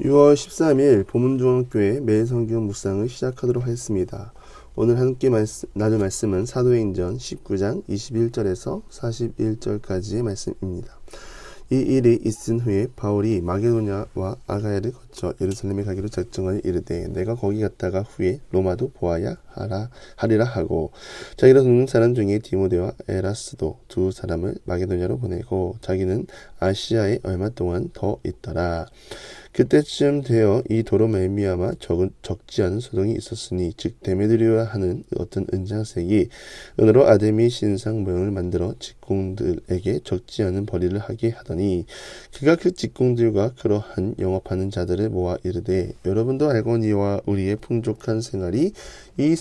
6월 13일 보문중앙교회 매일 성경 묵상을 시작하도록 하겠습니다. 오늘 함께 말씀, 나눌 말씀은 사도행전 19장 21절에서 41절까지의 말씀입니다. 이 일이 있은 후에 바울이 마게도냐와 아가야를 거쳐 예루살렘에 가기로 작정하여 이르되 내가 거기 갔다가 후에 로마도 보아야 하라 하리라 하고 자기를 돕는 사람 중에 디모데와 에라스도 두 사람을 마게도냐로 보내고 자기는 아시아에 얼마 동안 더 있더라. 그때쯤 되어 이 도로 말미암아 적은 적지 않은 소동이 있었으니 즉 데메드리오라 하는 어떤 은장색이 은으로 아데미 신상 모형을 만들어 직공들에게 적지 않은 벌이를 하게 하더니 그가 그 직공들과 그러한 영업하는 자들을 모아 이르되 여러분도 알거니와 우리의 풍족한 생활이 이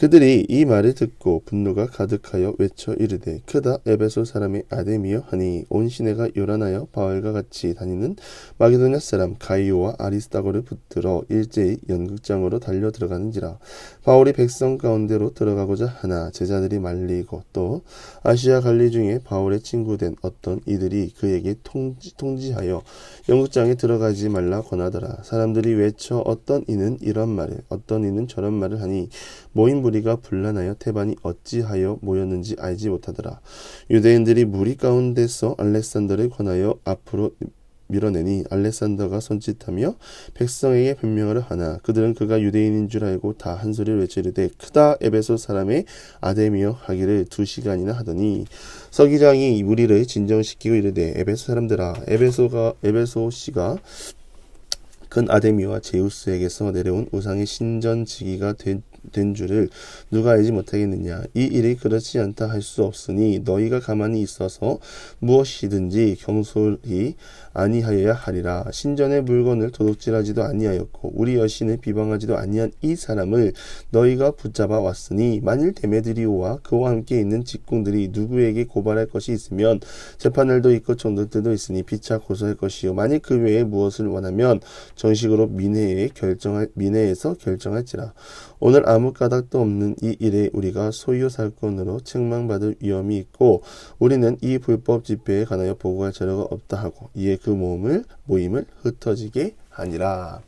그들이 이 말을 듣고 분노가 가득하여 외쳐 이르되 크다 에베소 사람의 아데미여 하니 온 시내가 요란하여 바울과 같이 다니는 마게도냐 사람 가이오와 아리스타고를 붙들어 일제히 연극장으로 달려 들어가는지라. 바울이 백성 가운데로 들어가고자 하나 제자들이 말리고 또 아시아 갈리 중에 바울의 친구된 어떤 이들이 그에게 통지, 통지하여 연극장에 들어가지 말라 권하더라. 사람들이 외쳐 어떤 이는 이런 말을 어떤 이는 저런 말을 하니 모인 무리가 분란하여 태반이 어찌하여 모였는지 알지 못하더라. 유대인들이 무리 가운데서 알렉산더를 권하여 앞으로 밀어내니 알렉산더가 손짓하며 백성에게 변명을 하나 그들은 그가 유대인인 줄 알고 다 한 소리를 외치르되 크다 에베소 사람의 아데미여 하기를 두 시간이나 하더니 서기장이 무리를 진정시키고 이르되 에베소 사람들아 에베소가 에베소 씨가 큰 아데미와 제우스에게서 내려온 우상의 신전지기가 된, 된 줄을 누가 알지 못하겠느냐. 이 일이 그렇지 않다 할 수 없으니 너희가 가만히 있어서 무엇이든지 경솔히 아니하여야 하리라. 신전의 물건을 도둑질하지도 아니하였고 우리 여신을 비방하지도 아니한 이 사람을 너희가 붙잡아 왔으니 만일 데메드리오와 그와 함께 있는 직공들이 누구에게 고발할 것이 있으면 재판날도 있고 정들들도 있으니 피차 고소할 것이요. 만일 그 외에 무엇을 원하면 정식으로 민회에 결정할 민회에서 결정할지라. 오늘 아무 까닭도 없는 이 일에 우리가 소유 살건으로 책망받을 위험이 있고 우리는 이 불법 집회에 관하여 보고할 자료가 없다 하고 이에 그 모임을 모임을 흩어지게 하니라.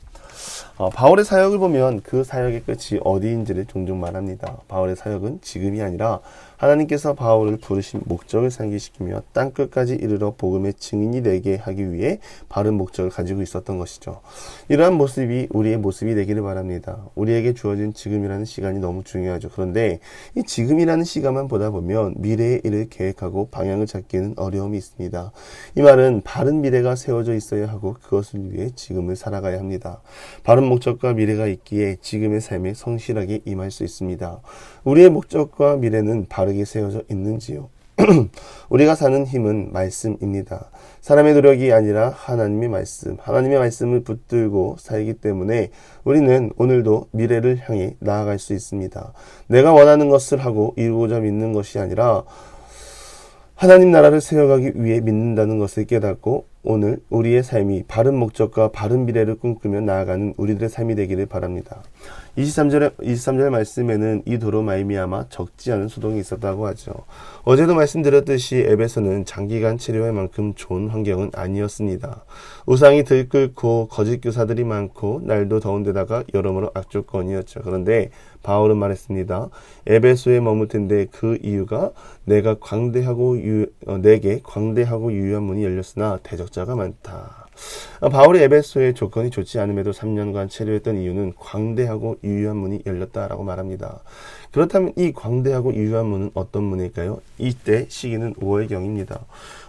어, 바울의 사역을 보면 그 사역의 끝이 어디인지를 종종 말합니다. 바울의 사역은 지금이 아니라 하나님께서 바울을 부르신 목적을 상기시키며 땅 끝까지 이르러 복음의 증인이 되게 하기 위해 바른 목적을 가지고 있었던 것이죠. 이러한 모습이 우리의 모습이 되기를 바랍니다. 우리에게 주어진 지금이라는 시간이 너무 중요하죠. 그런데 이 지금이라는 시간만 보다 보면 미래의 일을 계획하고 방향을 잡기는 어려움이 있습니다. 이 말은 바른 미래가 세워져 있어야 하고 그것을 위해 지금을 살아가야 합니다. 바른 목적과 미래가 있기에 지금의 삶에 성실하게 임할 수 있습니다. 우리의 목적과 미래는 바 르게 세워져 있는지요? 우리가 사는 힘은 말씀입니다. 사람의 노력이 아니라 하나님의 말씀, 하나님의 말씀을 붙들고 살기 때문에 우리는 오늘도 미래를 향해 나아갈 수 있습니다. 내가 원하는 것을 하고 이루고자 믿는 것이 아니라 하나님 나라를 세워가기 위해 믿는다는 것을 깨닫고 오늘 우리의 삶이 바른 목적과 바른 미래를 꿈꾸며 나아가는 우리들의 삶이 되기를 바랍니다. 23절에 23절 말씀에는 이 도로 말미암아 적지 않은 소동이 있었다고 하죠. 어제도 말씀드렸듯이 앱에서는 장기간 치료할 만큼 좋은 환경은 아니었습니다. 우상이 들끓고 거짓 교사들이 많고 날도 더운 데다가 여러모로 악조건이었죠. 그런데 바울은 말했습니다. 에베소에 머물 텐데 그 이유가 내가 광대하고 유, 어, 내게 광대하고 유효한 문이 열렸으나 대적 자가 많다. 바울이 에베소의 조건이 좋지 않음에도 3년간 체류했던 이유는 광대하고 유효한 문이 열렸다라고 말합니다. 그렇다면 이 광대하고 유효한 문은 어떤 문일까요? 이때 시기는 5월경입니다.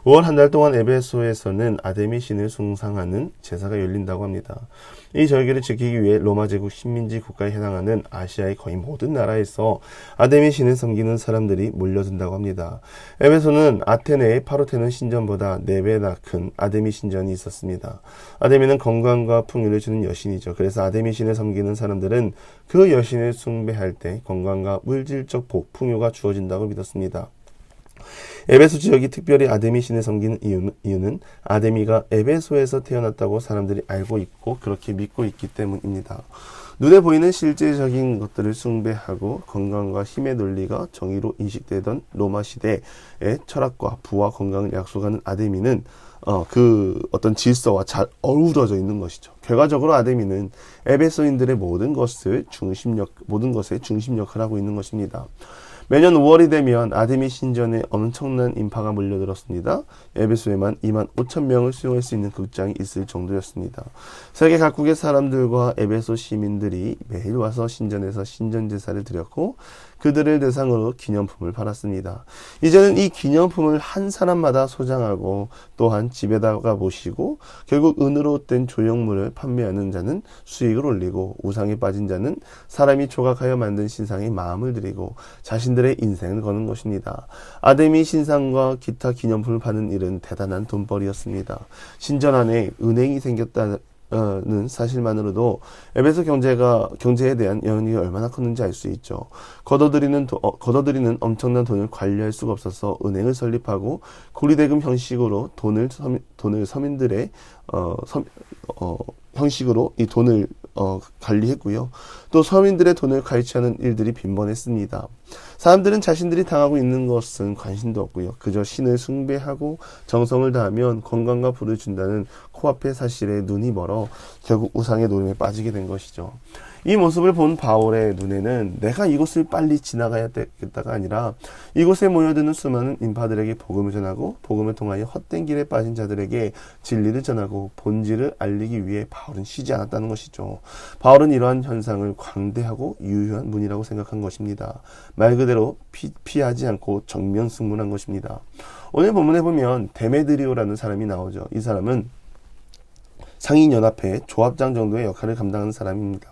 5월 한 달 동안 에베소에서는 아데미 신을 숭상하는 제사가 열린다고 합니다. 이 절기를 지키기 위해 로마 제국 식민지 국가에 해당하는 아시아의 거의 모든 나라에서 아데미 신을 섬기는 사람들이 몰려든다고 합니다. 에베소는 아테네의 파르테논 신전보다 4배나 큰 아데미 신전이 있었습니다. 아데미는 건강과 풍요를 주는 여신이죠. 그래서 아데미 신을 섬기는 사람들은 그 여신을 숭배할 때 건강과 물질적 복, 풍요가 주어진다고 믿었습니다. 에베소 지역이 특별히 아데미 신을 섬기는 이유는, 이유는 아데미가 에베소에서 태어났다고 사람들이 알고 있고 그렇게 믿고 있기 때문입니다. 눈에 보이는 실제적인 것들을 숭배하고 건강과 힘의 논리가 정의로 인식되던 로마 시대의 철학과 부와 건강을 약속하는 아데미는 어, 그 어떤 질서와 잘 어우러져 있는 것이죠. 결과적으로 아데미는 에베소인들의 모든 것을 중심력, 모든 것의 중심 역할을 하고 있는 것입니다. 매년 5월이 되면 아데미 신전에 엄청난 인파가 몰려들었습니다. 에베소에만 2만 5천 명을 수용할 수 있는 극장이 있을 정도였습니다. 세계 각국의 사람들과 에베소 시민들이 매일 와서 신전에서 신전 제사를 드렸고 그들을 대상으로 기념품을 팔았습니다. 이제는 이 기념품을 한 사람마다 소장하고 또한 집에다가 모시고 결국 은으로 된 조형물을 판매하는 자는 수익을 올리고 우상에 빠진 자는 사람이 조각하여 만든 신상에 마음을 들이고 자신들의 인생을 거는 것입니다. 아데미 신상과 기타 기념품을 파는 일은 대단한 돈벌이였습니다. 신전 안에 은행이 생겼다 는 사실만으로도 에베소 경제가 경제에 대한 영향이 얼마나 컸는지 알 수 있죠. 걷어들이는 도, 어, 걷어들이는 엄청난 돈을 관리할 수가 없어서 은행을 설립하고 고리대금 형식으로 돈을 서민, 돈을 서민들의 어, 서, 어, 형식으로 이 돈을 어, 관리했고요. 또 서민들의 돈을 갈취하는 일들이 빈번했습니다. 사람들은 자신들이 당하고 있는 것은 관심도 없고요. 그저 신을 숭배하고 정성을 다하면 건강과 부를 준다는 코앞의 사실에 눈이 멀어 결국 우상의 노름에 빠지게 된 것이죠. 이 모습을 본 바울의 눈에는 내가 이곳을 빨리 지나가야 되겠다가 아니라 이곳에 모여드는 수많은 인파들에게 복음을 전하고 복음을 통하여 헛된 길에 빠진 자들에게 진리를 전하고 본질을 알리기 위해 바울은 쉬지 않았다는 것이죠. 바울은 이러한 현상을 광대하고 유효한 문이라고 생각한 것입니다. 말 그대로 피, 피하지 않고 정면 승문한 것입니다. 오늘 본문에 보면 데메드리오라는 사람이 나오죠. 이 사람은 상인연합회 조합장 정도의 역할을 감당하는 사람입니다.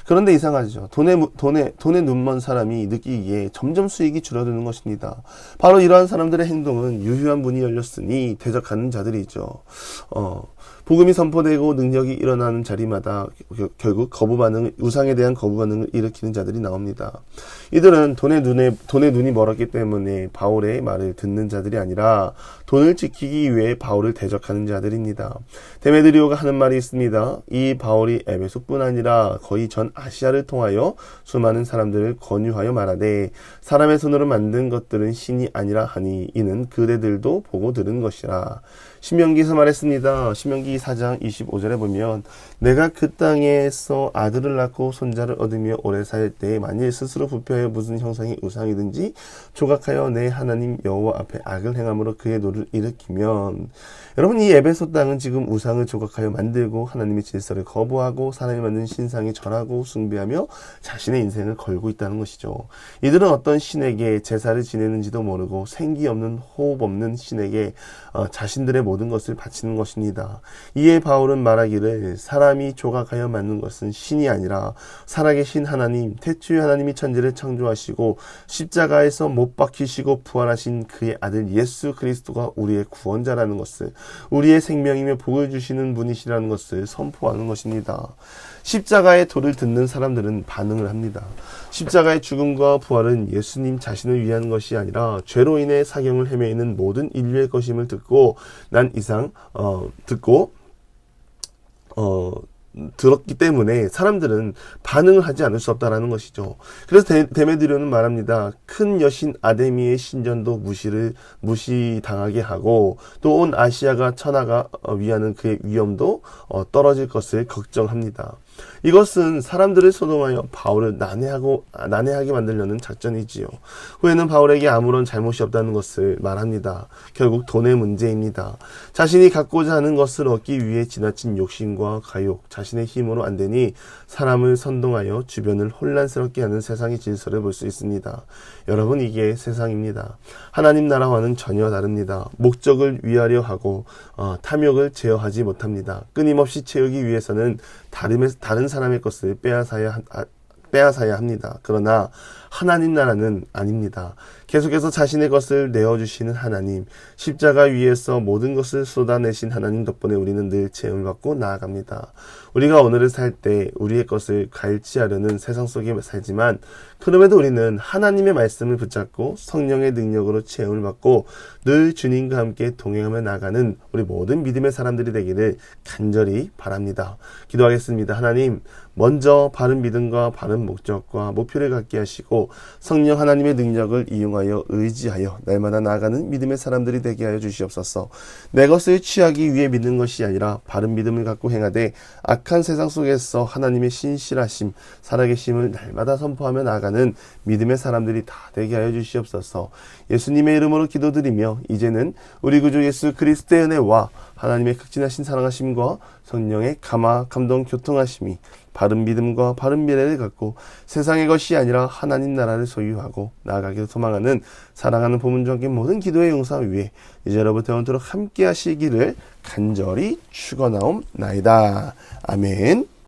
그런데 이상하죠. 돈에, 돈에, 돈에 눈먼 사람이 느끼기에 점점 수익이 줄어드는 것입니다. 바로 이러한 사람들의 행동은 유효한 문이 열렸으니 대적하는 자들이죠. 어, 복음이 선포되고 능력이 일어나는 자리마다 결국 거부 반응, 우상에 대한 거부 반응을 일으키는 자들이 나옵니다. 이들은 돈의 눈에, 돈의 눈이 멀었기 때문에 바울의 말을 듣는 자들이 아니라 돈을 지키기 위해 바울을 대적하는 자들입니다. 데메드리오가 하는 말이 있습니다. 이 바울이 에베소뿐 아니라 거의 전 아시아를 통하여 수많은 사람들을 권유하여 말하되 사람의 손으로 만든 것들은 신이 아니라 하니 이는 그대들도 보고 들은 것이라. 신명기에서 말했습니다. 신명기 4장 25절에 보면 내가 그 땅에서 아들을 낳고 손자를 얻으며 오래 살 때 만일 스스로 부표하여 무슨 형상의 우상이든지 조각하여 내 하나님 여호와 앞에 악을 행함으로 그의 노를 일으키면 여러분 이 에베소 땅은 지금 우상을 조각하여 만들고 하나님의 질서를 거부하고 사람이 만든 신상에 절하고 숭배하며 자신의 인생을 걸고 있다는 것이죠. 이들은 어떤 신에게 제사를 지내는지도 모르고 생기 없는 호흡 없는 신에게 어, 자신들의 모든 것을 바치는 것입니다. 이에 바울은 말하기를 사람이 조각하여 만든 것은 신이 아니라 살아계신 하나님, 태초의 하나님이 천지를 창조하시고 십자가에서 못 박히시고 부활하신 그의 아들 예수 그리스도가 우리의 구원자라는 것을 우리의 생명이며 복을 주시는 분이시라는 것을 선포하는 것입니다. 십자가의 도를 듣는 사람들은 반응을 합니다. 십자가의 죽음과 부활은 예수님 자신을 위한 것이 아니라 죄로 인해 사경을 헤매이는 모든 인류의 것임을 듣고 난 이상 어 듣고 어 들었기 때문에 사람들은 반응을 하지 않을 수 없다라는 것이죠. 그래서 데, 메드리오는 말합니다. 큰 여신 아데미의 신전도 무시를 무시당하게 하고 또 온 아시아가 천하가 어, 위하는 그의 위엄도 어, 떨어질 것을 걱정합니다. 이것은 사람들을 소동하여 바울을 난해하고 아, 난해하게 만들려는 작전이지요. 후에는 바울에게 아무런 잘못이 없다는 것을 말합니다. 결국 돈의 문제입니다. 자신이 갖고자 하는 것을 얻기 위해 지나친 욕심과 가욕, 자신의 힘으로 안 되니 사람을 선동하여 주변을 혼란스럽게 하는 세상의 질서를 볼 수 있습니다. 여러분 이게 세상입니다. 하나님 나라와는 전혀 다릅니다. 목적을 위하려 하고 어, 탐욕을 제어하지 못합니다. 끊임없이 채우기 위해서는 다른, 다른 사람의 것을 빼앗아야 하- 아, 빼앗아야 합니다. 그러나 하나님 나라는 아닙니다. 계속해서 자신의 것을 내어주시는 하나님, 십자가 위에서 모든 것을 쏟아내신 하나님 덕분에 우리는 늘 체험을 받고 나아갑니다. 우리가 오늘을 살 때 우리의 것을 갈취하려는 세상 속에 살지만 그럼에도 우리는 하나님의 말씀을 붙잡고 성령의 능력으로 체험을 받고 늘 주님과 함께 동행하며 나가는 우리 모든 믿음의 사람들이 되기를 간절히 바랍니다. 기도하겠습니다. 하나님, 먼저 바른 믿음과 바른 목적과 목표를 갖게 하시고 성령 하나님의 능력을 이용하여 의지하여 날마다 나아가는 믿음의 사람들이 되게 하여 주시옵소서. 내 것을 취하기 위해 믿는 것이 아니라 바른 믿음을 갖고 행하되 악한 세상 속에서 하나님의 신실하심, 살아계심을 날마다 선포하며 나아가는 믿음의 사람들이 다 되게 하여 주시옵소서. 예수님의 이름으로 기도드리며 이제는 우리 구주 예수 그리스도의 은혜와 하나님의 극진하신 사랑하심과 성령의 감화, 감동, 교통하심이 바른 믿음과 바른 미래를 갖고 세상의 것이 아니라 하나님 나라를 소유하고 나아가기를 소망하는 사랑하는 보문중학교 모든 기도의 용사 위에 이제로부터 영원토록 함께 하시기를 간절히 축원하옵나이다. 아멘.